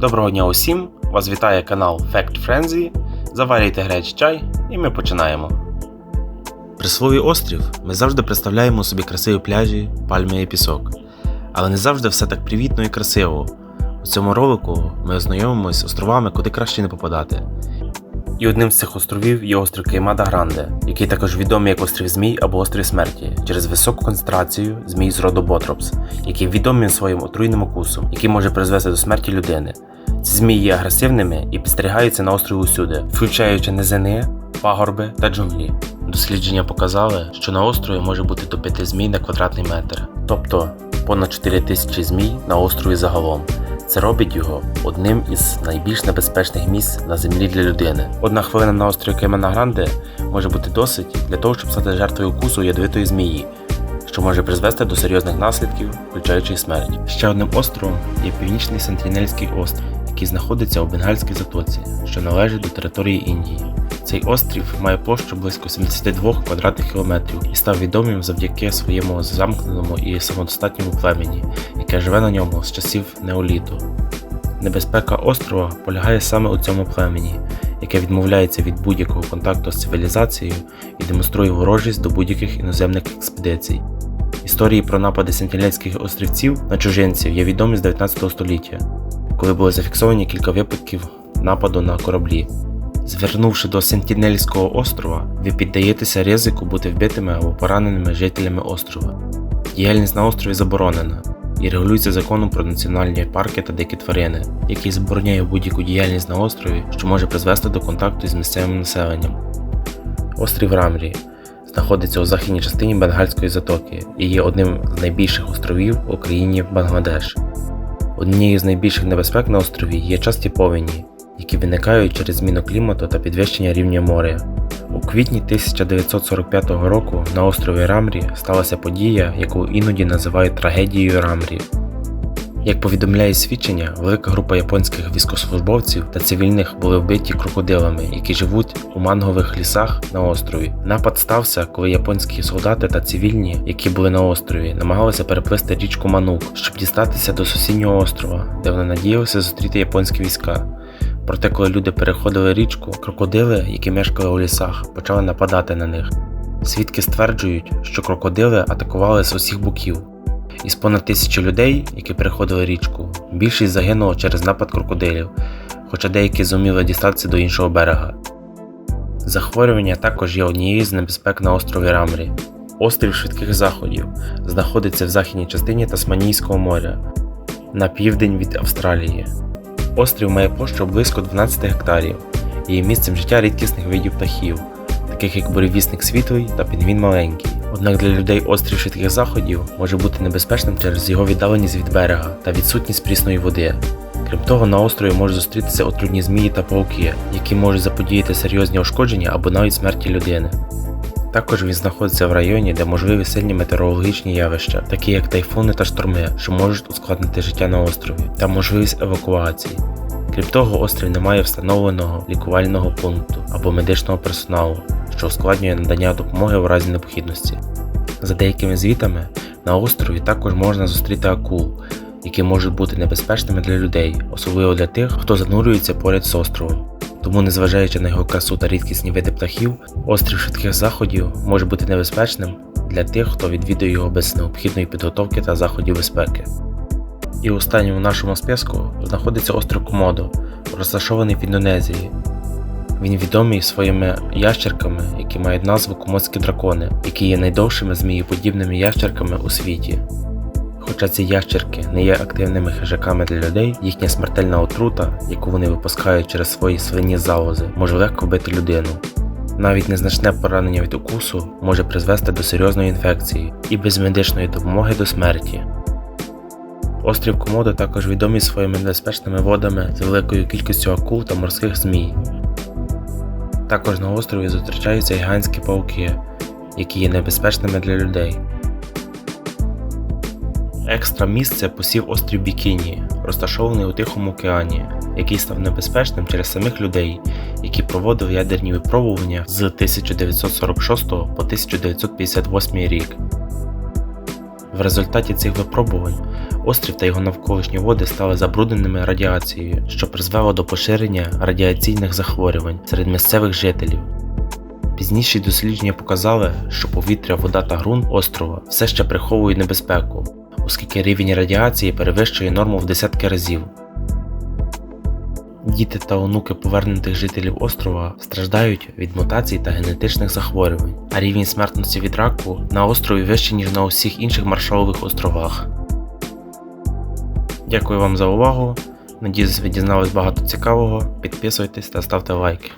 Доброго дня усім! Вас вітає канал Fact Frenzy. Заварюйте гарячий чай і ми починаємо. При слові острів ми завжди представляємо собі красиві пляжі, пальми і пісок. Але не завжди все так привітно і красиво. У цьому ролику ми ознайомимось з островами, куди краще не попадати. І одним з цих островів є острів Кеймада Гранде, який також відомий як острів Змій або острів смерті через високу концентрацію змій з роду Ботропс, який відомий своїм отруйним укусом, який може призвести до смерті людини. Ці змії є агресивними і підстерігаються на острові усюди, включаючи низини, пагорби та джунглі. Дослідження показали, що на острові може бути до 5 змій на квадратний метр, тобто понад 4 тисячі змій на острові загалом. Це робить його одним із найбільш небезпечних місць на землі для людини. Одна хвилина на острові Кемена Гранде може бути досить для того, щоб стати жертвою укусу ядовитої змії, що може призвести до серйозних наслідків, включаючи смерть. Ще одним островом є Північний Сентінельський острів, який знаходиться у Бенгальській затоці, що належить до території Індії. Цей острів має площу близько 72 квадратних кілометрів і став відомим завдяки своєму замкненому і самодостатньому племені, яке живе на ньому з часів неоліту. Небезпека острова полягає саме у цьому племені, яке відмовляється від будь-якого контакту з цивілізацією і демонструє ворожість до будь-яких іноземних експедицій. Історії про напади сентінельських острівців на чужинців є відомі з 19 століття, коли були зафіксовані кілька випадків нападу на кораблі. Звернувши до Сентінельського острова, ви піддаєтеся ризику бути вбитими або пораненими жителями острова. Діяльність на острові заборонена і регулюється законом про національні парки та дикі тварини, який забороняє будь-яку діяльність на острові, що може призвести до контакту з місцевим населенням. Острів Рамрі знаходиться у західній частині Бенгальської затоки і є одним з найбільших островів у країні Бангладеш. Однією з найбільших небезпек на острові є часті повені, які виникають через зміну клімату та підвищення рівня моря. У квітні 1945 року на острові Рамрі сталася подія, яку іноді називають трагедією Рамрі. Як повідомляє свідчення, велика група японських військовослужбовців та цивільних були вбиті крокодилами, які живуть у мангових лісах на острові. Напад стався, коли японські солдати та цивільні, які були на острові, намагалися переплисти річку Манук, щоб дістатися до сусіднього острова, де вони надіялися зустріти японські війська. Проте, коли люди переходили річку, крокодили, які мешкали у лісах, почали нападати на них. Свідки стверджують, що крокодили атакували з усіх боків. Із понад тисячі людей, які переходили річку, більшість загинуло через напад крокодилів, хоча деякі зуміли дістатися до іншого берега. Захворювання також є однією з небезпек на острові Рамрі. Острів швидких заходів знаходиться в західній частині Тасманійського моря на південь від Австралії. Острів має площу близько 12 гектарів і є місцем життя рідкісних видів птахів, таких як буревісник світлий та пінгвін маленький. Однак для людей острів швидких заходів може бути небезпечним через його віддаленість від берега та відсутність прісної води. Крім того, на острові можуть зустрітися отруйні змії та пауки, які можуть заподіяти серйозні ушкодження або навіть смерті людини. Також він знаходиться в районі, де можливі сильні метеорологічні явища, такі як тайфуни та шторми, що можуть ускладнити життя на острові, та можливість евакуації. Крім того, острів не має встановленого лікувального пункту або медичного персоналу, що ускладнює надання допомоги в разі необхідності. За деякими звітами, на острові також можна зустріти акул, які можуть бути небезпечними для людей, особливо для тих, хто занурюється поряд з островом. Тому, незважаючи на його красу та рідкісні види птахів, острів швидких заходів може бути небезпечним для тих, хто відвідує його без необхідної підготовки та заходів безпеки. І останнім у нашому списку знаходиться острів Комодо, розташований в Індонезії. Він відомий своїми ящерками, які мають назву комодські дракони, які є найдовшими змієподібними ящерками у світі. Хоча ці ящерки не є активними хижаками для людей, їхня смертельна отрута, яку вони випускають через свої свині залози, може легко вбити людину. Навіть незначне поранення від укусу може призвести до серйозної інфекції і без медичної допомоги до смерті. Острів Комодо також відомий своїми небезпечними водами з великою кількістю акул та морських змій. Також на острові зустрічаються гігантські пауки, які є небезпечними для людей. Екстра місце посів острів Бікіні, розташований у Тихому океані, який став небезпечним через самих людей, які проводили ядерні випробування з 1946 по 1958 рік. В результаті цих випробувань острів та його навколишні води стали забрудненими радіацією, що призвело до поширення радіаційних захворювань серед місцевих жителів. Пізніші дослідження показали, що повітря, вода та ґрунт острова все ще приховують небезпеку, оскільки рівень радіації перевищує норму в десятки разів. Діти та онуки повернутих жителів острова страждають від мутацій та генетичних захворювань, а рівень смертності від раку на острові вищий, ніж на усіх інших маршалових островах. Дякую вам за увагу. Надіюсь, ви дізнались багато цікавого. Підписуйтесь та ставте лайки.